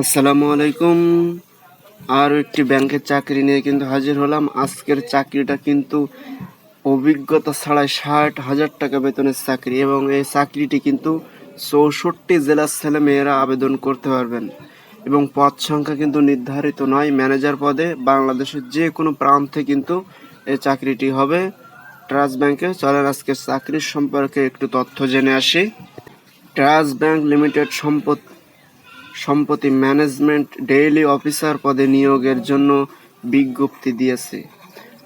আসসালামু আলাইকুম। আরও একটি ব্যাংকের চাকরি নিয়ে কিন্তু হাজির হলাম। আজকের চাকরিটা কিন্তু অভিজ্ঞতা ছাড়াই ষাট হাজার টাকা বেতনের চাকরি এবং এই চাকরিটি কিন্তু চৌষট্টি জেলার ছেলে মেয়েরা আবেদন করতে পারবেন। এবং পদ সংখ্যা কিন্তু নির্ধারিত নয়। ম্যানেজার পদে বাংলাদেশের যে কোনো প্রান্তে কিন্তু এই চাকরিটি হবে। ট্রাস্ট ব্যাংকে চলেন আজকের চাকরির সম্পর্কে একটু তথ্য জেনে আসি। ট্রাস্ট ব্যাংক লিমিটেড সম্পদ সম্প্রতি ম্যানেজমেন্ট ডেইলি অফিসার পদে নিয়োগের জন্য বিজ্ঞপ্তি দিয়েছে।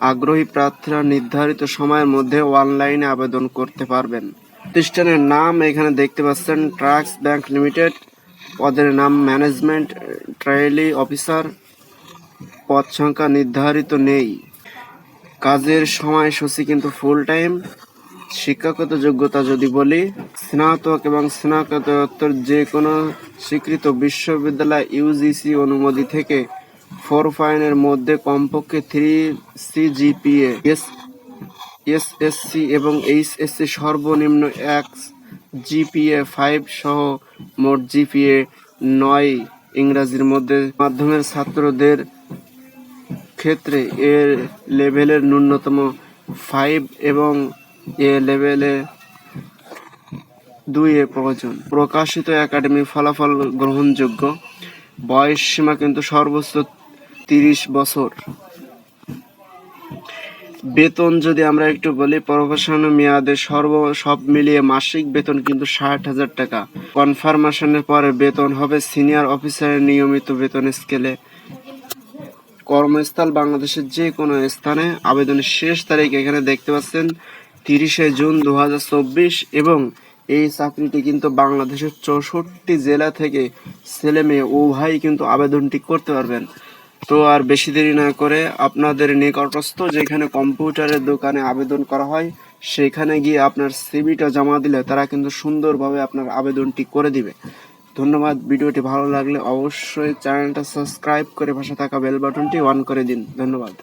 আগ্রহী প্রার্থীরা নির্ধারিত সময়ের মধ্যে অনলাইনে আবেদন করতে পারবেন। প্রতিষ্ঠানের নাম এখানে দেখতে পাচ্ছেন ট্রাক্স ব্যাংক লিমিটেড। পদের নাম ম্যানেজমেন্ট ট্রেইলি অফিসার। পদ সংখ্যা নির্ধারিত নেই। কাজের সময়সূচি কিন্তু ফুল টাইম শিক্ষাগত যোগ্যতা যদি বলি, স্নাতক এবং স্নাতকোত্তর যে কোনো স্বীকৃত বিশ্ববিদ্যালয় ইউজিসি অনুমোদি থেকে ফোর ফাইনের মধ্যে কমপক্ষে থ্রি সিজিপিএ এস এসএসসি এবং এইচএসসি সর্বনিম্ন এক জিপিএ ফাইভ সহ মোট জিপিএ নয় ইংরাজির মধ্যে। মাধ্যমের ছাত্রদের ক্ষেত্রে এর লেভেলের ন্যূনতম ফাইভ এবং এ লেভেলে দুই এ প্রয়োজন। প্রকাশিত একাডেমি ফলাফল গ্রহণযোগ্য। বয়স সীমা কিন্তু সর্বোচ্চ তিরিশ বছর। বেতন যদি আমরা একটু বলি প্রফেশনাল মেয়াদে সর্ব সব মিলিয়ে মাসিক বেতন কিন্তু ষাট হাজার টাকা। কনফার্মেশনের পরে বেতন হবে সিনিয়র অফিসারের নিয়মিত বেতন স্কেলে। কর্মস্থল বাংলাদেশের যে কোনো স্থানে আবেদনের শেষ তারিখ এখানে দেখতে পাচ্ছেন। তিরিশে জুন দু হাজার চব্বিশ এবং এই চাকরিটি কিন্তু বাংলাদেশের চৌষট্টি জেলা থেকে ছেলে মেয়ে উভয়ই কিন্তু আবেদনটি করতে পারবেন। তো আর বেশি দেরি না করে আপনাদের নিকটস্থ যেখানে কম্পিউটারের দোকানে আবেদন করা হয়, সেখানে গিয়ে আপনার সিভিটা জমা দিলে তারা কিন্তু সুন্দরভাবে আপনার আবেদনটি করে দিবে। ধন্যবাদ, ভিডিওটি ভালো লাগলে অবশ্যই চ্যানেলটা সাবস্ক্রাইব করে পাশে থাকা বেল বাটনটি অন করে দিন। ধন্যবাদ।